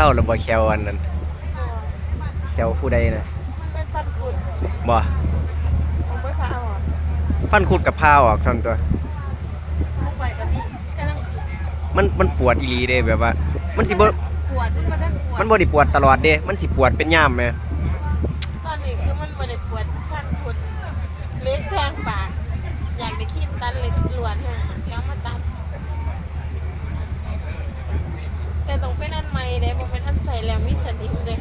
ศร้าแล้วบ่แควอันนั้นแควผู้ใดนะมันเป็นฟันขุดบ่ผมไม่พาเอาอะฟันขุดกับผ้าออกทำตัวลงไปกับพี่แค่นั้นคือมันมันปวดอีหลีเด้แบบว่า มันสิบ่ปวดมันมาทั้งปวดมันบ่ได้ปวดตลอดเด้ มันสิปวดเป็นย่ามแหมตอนนี้คือมันไม่ได้ปวดฟันขุดเล็กแทงปาก อยากได้คีบตัดเล็กหลวนให้เสียมาตัด แต่ต้องเป็นอันใหม่เลยผมเป็นอันใส่แล้วมีสนิมเลย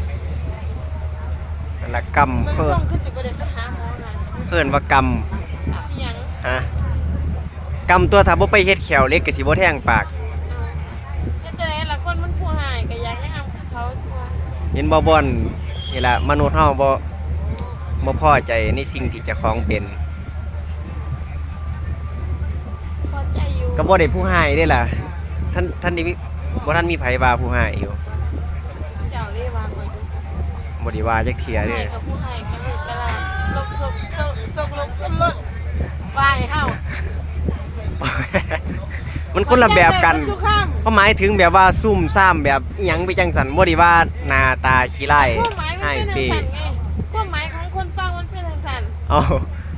นั่นละ กรรมมันเพิ่นส่งคือสิบประเด็นไปหาหมอไงเพิ่นว่ากรรมเอาอหยังฮะกรรมตัวถ้าบ่ไปเฮ็ดแขวเล็กก็สิบ่แทงปากเอาเฮ็ดจังไดล่ะคนมันผู้หายก็อยากให้ทำกับเขาตัวเห็นบ่บ่อนนี่ล่ะมนุษย์เฮาบ่บ่พอใจในสิ่งที่เจ้าของเป็น พอใจอยู่ก็บ่ได้ผู้ให้เด้ล่ะท่านท่านนี่มีบ่ท่านมีไผว่าผู้ให้อยู่ เจ้าเรียกว่าคอยดู บ่ได้ว่าจักเทียหาเด้ยกับผู้หายกันลูกกะลาลกซกซกซกลกซกลดวายเฮามันคนละแบบกันทุกข้ามก็หมายถึงแบบว่าซุ่มซ่ามแบบหยังไปจังสันบ่ได้ว่าหน้าตาขี้ไล่ความหมายมันให้เป็นทางเปสันไงความหมายของคนฟังมันเป็นทางสันเอา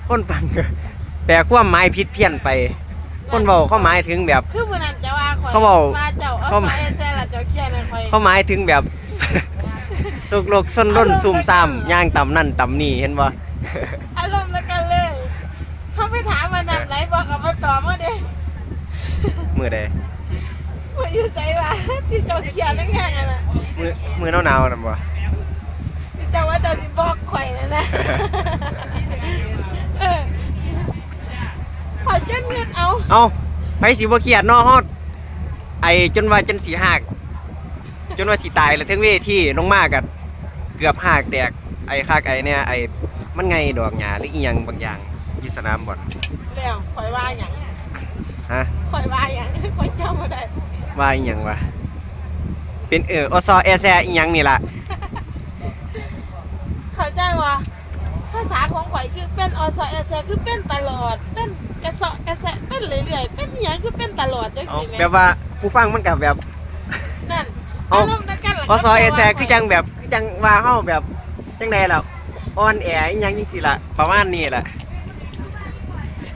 คนฟังก็แต่ความหมายผิดเพี้ยนไป คนเว้าเขาหมายถึงแบบ คือมื้อนั้นเจ้าว่าคอยเขาบอกว่าเจ้าเอาเขาซอยแซ่ละเจ้าเขียนให้คอยเขาหมายถึงแบบ สุกลกส้นร่นซุ่มซ่ามย่างต่ำนั่นต่ำนี่เห็นบ่อารมณ์แล้วกันเลย เขาไปถามมานำไหนบอกกับมาตอบมาเด้มือใดว่าอยู่ไสว่าที่เจ้าเขียนนั่งแห้งอะนะมือมือหนาวๆนั่นบ่ที่เจ้าว่าเจ้าสิบอกข่อยนะนะเออขอจนเงินเอา เอาไปสิบ่เครียดเนาะฮอด ไอจนว่าจนสิหักจนว่าสิตายแล้วถึงเวทีลงมากัเกือบหักแตกไอ้คักไอ้เนี่ยไอ้มันไงดอกหญ้าหรืออีหยังบางอย่างอยู่สนามบอลแล้วข่อยว่าหยังฮะข่อยว่าหยังข่อยจำบ่ได้ว่าอีหยังวะเป็นเอออซอแอแซอีหยังนี่ล่ะเข้าใจว่าภาษาของข่อยคือเป็นอสเอเซคือเป็นตลอดเป็นกระเสาะกระแสะเป็นเรื่อยๆเป็นอหยังคือเป็นตลอดจังเอาซี่แม่แบบว่าผู้ฟังมันกับแบบนั่นเอาอารมณ์นักกันล่ะอซอแอแซคือจังแบบคือ จังว่าเฮาแบบจังไดล่ะอ่อนแออีหยังจังซี่ล่ะ ประมาณนี้ล่ะ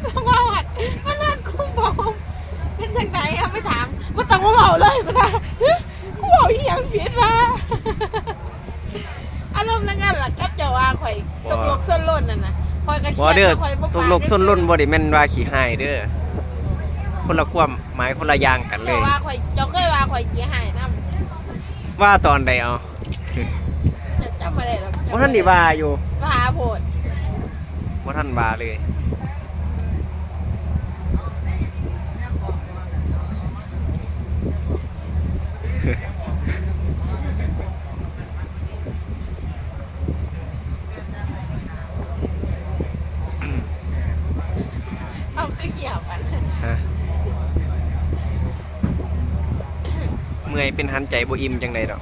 แล้วว่าวัดมันนั่นคุ้มบ่เป็นจังไดครับไปถามบ่ต้องมาเว้าเลยบ่นะกูเว้าอีหยังผิดวะอารมณ์นักกันล่ะก็จะว่าข่อยสกลกส้นล้นนั่นน่ะข่อยก็บ่เขียนเด้อว่าข่อยบ่สุกลกส้นล้นบ่ได้แม่นว่าขี้หายเด้อคนละความหมายคนละอย่างกันเลเจ้ายว่าข่อยเจ้าเคยว่าข่อยขี้หายนำว่าตอนใดเอา จะจำบ่ได้หรอกบ่ทันได้ว่าอยู่ว่าหาโพดบ่ทันว่าเลย เอาคือเหี่ยวกันฮะเมื่อยเป็นหันใจบ่อิ่มจังไดดอก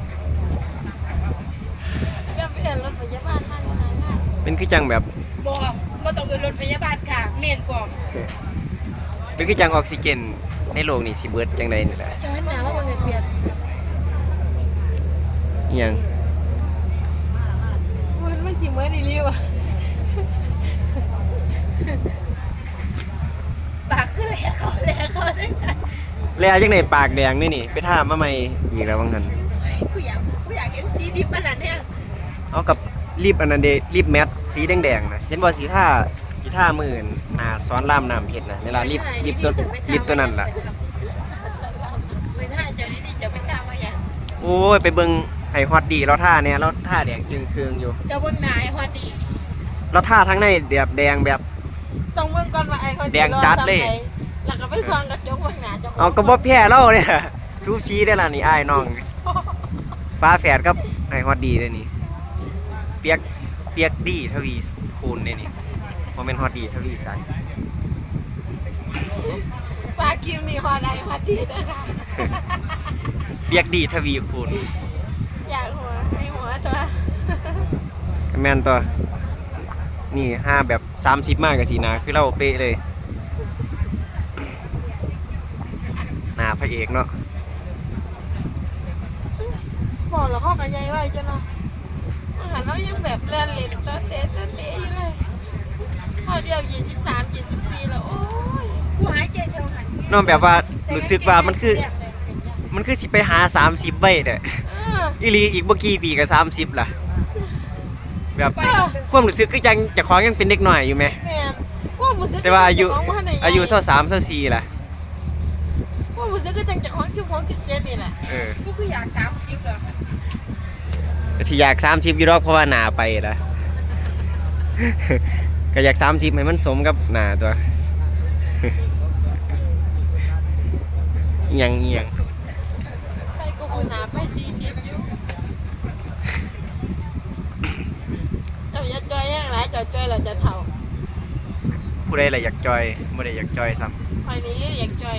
เรื่องเพื่อนรถพยาบาลนั่นนะงาน เป็นคือจังแบบ บ่บ่ต้องเป็นรถพยาบาลค่ะ เมนฟอร์มเป็นคือจังออกซิเจนในโลกนี่สิเบิดจังไดนี่แหละจะให้หนาวว่าเงินเปลี่ยนอีหยังมันมันสิเหมือนอีหลีว่ะปากขึ้นแหลกเขาแหลกเขาได้สันแล้วจังไดปากแดงนี่นี่ไปท่ามาใหม่อีกแล้วว่างั้น กูอยากกูอยากเห็นจีดิบมันนั่นเนี่ยเอากับ รีบอันนั้นเดรีบแมทสีแดงๆนะเห็นบ่สีท่าสีท่ามื่นอ่าซ้อนล่ามน้ำเพชรนะเวลารีบรีบตัวรีบตัวนั้นล่ะไม่ได้เจ้านี่นี่จะไม่ตามมาอย่างโอ้ยไปเบิ่งไห้ฮอตดีเราท่าเนี่ยเราท่าแดงจึงเคืองอยู่เจ้าเบิ่งหนายฮอดดีเราท่าทั้งในแบบแดงแบบต้องเบิ่งก่อนว่าไอ้เขาแดงจัดเลยแล้วก็ไปส่องกระจกเบิ่งหน้าเจ้าของเอากระบอกแพ้เราเนี่ยซูซีได้ละนี่อ้ายน้องฟ้าแฝดกับไห้ฮอตดีเลยนี่ เปียกเปียกดีทวีคูณเลยนี่พอเป็นฮอตดีทวีสันปลาคิมนี่ฮอดใดฮอดดีนะคะเปียกดีทวีคูณอยากหัวมีหัวตัวแม่นตัว นี่ห้าแบบสามสิบมากกับสีหนาคือเราเป๊ะเลยหน้าพระเอกเนาะมบอกแล้วเขากับยายไว้จ้ะเนาะ อาหารเรายังแบบแลนเล่นตัวเตะตัวเตะอยู่เลยข้อเดียวยี่สิบสามยี่สิบสี่แล้วโอ้ยกูหายใจเท่าหันน้องแบบว่ารู้สึกว่ามันคือ มันคือสิไปหา30ไว้เด้อเอออีหลีอีกบ่กี่ปีก็30ล่ะ แบบไปความรู้สึกคือจังเจ้าของยังเป็นเด็กน้อยอยู่ไหมแม่นความรู้สึกแต่ว่าอายุเจ้ของบ่ทันได้อายุ23 24ล่ะความรู้สึกก็จังเจากของชิบของสิบเจ็ดนี่แหละเออกูคืออยากสามสิบเหรอ ก็สิอยาก30อยู่ดอกเพราะว่าหน้าไปล่ะก็อยาก30ให้มันสมกับหน้าตัวอิหยังอิหยังใครก็คุณหาไปสี่สิบอยู่เจ้าอย่าจอยแห้งหลายเจ้าจอยเราจะเท่าผู้ใดล่ะอยากจอยบ่ได้อยากจอยซ้ำคอยนี้อยากจอย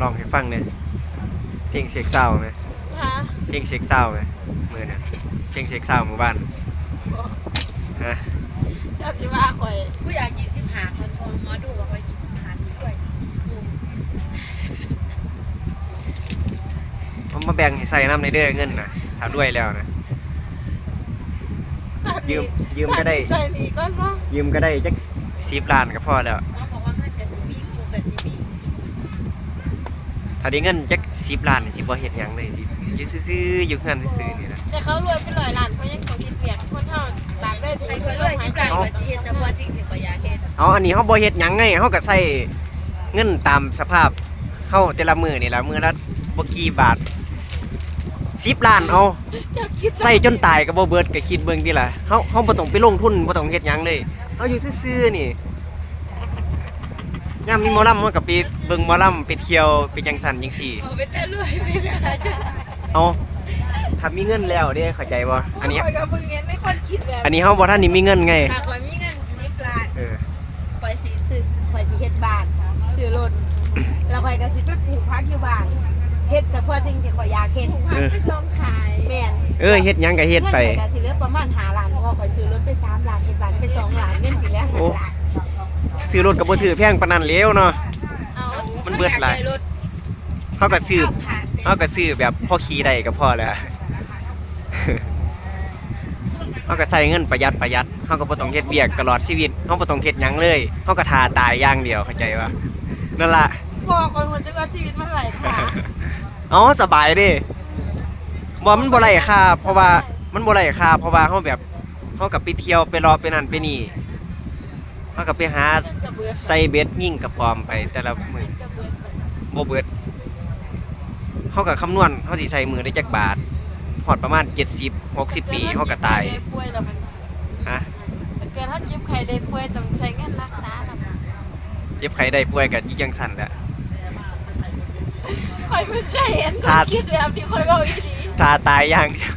ลองให้ฟังเนี่ย เพลงเช็คเศร้าไหมฮะเพลงเช็คเศร้าไหมมือเนี่ยเพลงเช็คเศร้าหมู่บ้านฮะเจ้าสิว่าคอยกูอยากยี่สิบห้าคนพอหมอดูบอกว่ายี่สิบห้าสิบด้วยสิกูมันมาแบ่งให้ใส่น้ำในเด้อเงินนะถ้าด้วยแล้วนะยืมยืมก็ได้ใส่หลีก่อนเนาะยืมก็ได้จักสิบล้านก็พอแล้ว หมอบอกว่าเงินกับสิมีครูกับสิมีถ้าได้เงินจัก สิบล้านนี่สิบ่เฮ็ดหยังเลยสิอยู่ซื่อๆอยู่เงินซื่อๆนี่แหละแต่เขารวยเป็นร้อยล้านเขายังต้องคิดเวียกคนเท่าตากได้ดีไปก็เลยสิบล้านกับสิเฮ็ดเฉพาะสิ่งที่ข่อยอยากเฮ็ดเอาอันนี้เฮาบ่เฮ็ดหยังไงเฮาก็ใส่เงินตามสภาพเฮาแต่ละมื้อนี่ล่ะมื้อละบ่กี่บาท10ล้านเอาเจ้าคิดใส่จนตายก็บ่เบิดก็คิดเบิ่งติล่ะเฮาเฮาบ่ต้องไปลงทุนบ่ต้องเฮ็ดหยังเลยเฮาอยู่ซื่อๆนี่ ยามมีหมอลำมันก็ไปเบิ่งหมอลำไปเที่ยวไปจังซั่นจังซี่ เอาไปแต่รวยไปแล้วจ้ะเอาถ้ามีเงินแล้วเด้เข้าใจบ่อันนี้คอยกับมึงเห็นไม่คนคิดแบบอันนี้เฮาบ่ทันนี่มีเงินไง ถ้าข่อยมีเงินสิบล้านเออ ข่อยสิซื้อข่อยสิเฮ็ดบ้านซื้อรถแล้วข่อยก็สิไปปลูกผักอยู่บ้านเฮ็ดเฉพาะสิ่งที่ข่อยอยากเฮ็ดพักไปส่งขายแม่นเออเฮ็ดหยังก็เฮ็ดไป เงินข่อยก็สิเหลือประมาณ5ล้านเพราะว่าข่อยซื้อรถไป3ล้านเฮ็ดบ้านไป2ล้านเงินสิเหลือโอ้5ล้าน ซื้อรถก็บ่ซื้อแพงปานนั้นแล้วเนาะเอามันเบิดหลายอยกไรถเฮาก็ซื้อขับผ่านเฮาก็ซื้อแบบพอขี่ได้ก็พอแล้วเฮาก็ใส่เงินประหยัดประหยัดเฮาก็บ่ต้องเฮ็ดเวียกตลอดชีวิตเฮาบ่ต้องเฮ็ดหยังเลยเฮาก็ทาตายอย่างเดียวเข้าใจป่ะนั่นล่ะพ่อคนเหมือนจะว่าชีวิตมันไหลค่ะเอ๋อสบายเด้บ่มันบ่ไร้ค่าเพราะว่ามันบ่ไร้ค่าเพราะว่าเฮาแบบเฮาก็ไปเที่ยวไปรอไปนั่นไปนี่ เฮาก็ไปหาเป็นกระเบือใส่เบ็ดยิงกระปอมไปแต่ละมื้อเป็นกระเบือบ่เบิดเฮาก็คำนวณเฮาสิใส่มือได้จักบาทฮอดประมาณ70 60ปีเฮาก็ตายได้ป่วยแล้วมันฮะถ้าเกิดถ้าเจ็บไข้ได้ป่วยต้องใช้เงินรักษาแล้วมันเจ็บไข้ได้ป่วยก็ยิ่งจังสั่นแหละคอยไม่เคยเห็นคถ้านคิดแบบนี้คอยบอกอีดีถ้าตายอย่างเดียว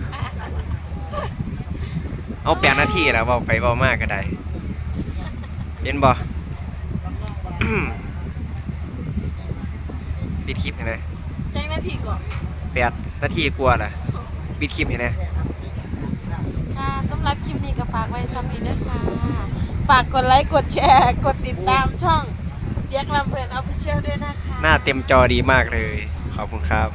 เอา8นาทีแล้วเว้าไปเว้ามาก็ได้ เห็นบ่ปิดคลิปให้นะแจ้งหน้าที่ก่อน8นาทีกว่าล่ะปิดคลิปให้นะค่ะสำหรับคลิปนี้ก็ฝากไว้ซ้ำนี้นะคะ ฝากกดไลค์ กดแชร์ กดติดตามช่องเปียกลำเพลินออฟฟิเชียลด้วยนะคะ หน้าเต็มจอดีมากเลย ขอบคุณครับ